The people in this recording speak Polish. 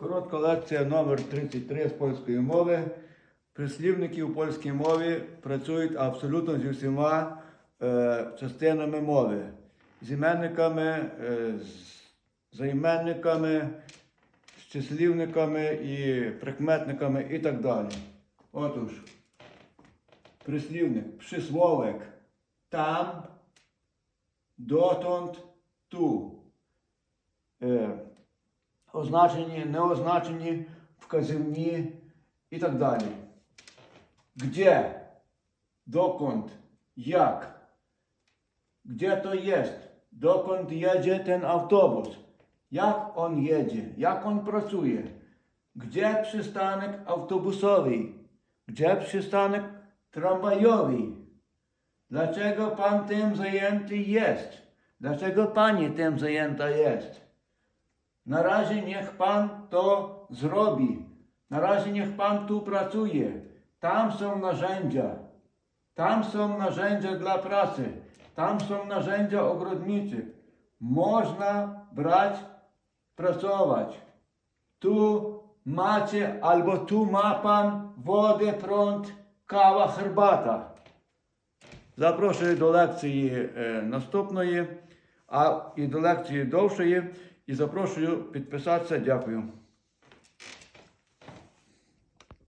Коротка лекція номер 33 з польської мови. Прислівники у польській мові працюють абсолютно зі всіма е, частинами мови. З іменниками, е, з займенниками, з числівниками і прикметниками і так далі. Отож, прислівник, присловик там, дотąd, ту. Е, означені, неозначені, вказівні і так далі. Где? Dokąd? Jak? Gdzie to jest? Dokąd jedzie ten autobus? Jak on jedzie? Jak on pracuje? Gdzie przystanek autobusowy? Gdzie przystanek tramwajowy? Dlaczego pan tym zajęty jest? Dlaczego pani tym zajęta jest? Na razie niech Pan to zrobi. Na razie niech Pan tu pracuje. Tam są narzędzia. Tam są narzędzia dla pracy. Tam są narzędzia ogrodniczy. Można brać, pracować. Tu macie, albo tu ma Pan wodę, prąd, kawa, herbata. Zaproszę do lekcji e, następnej, a i do lekcji dalszej. І запрошую підписатися. Дякую.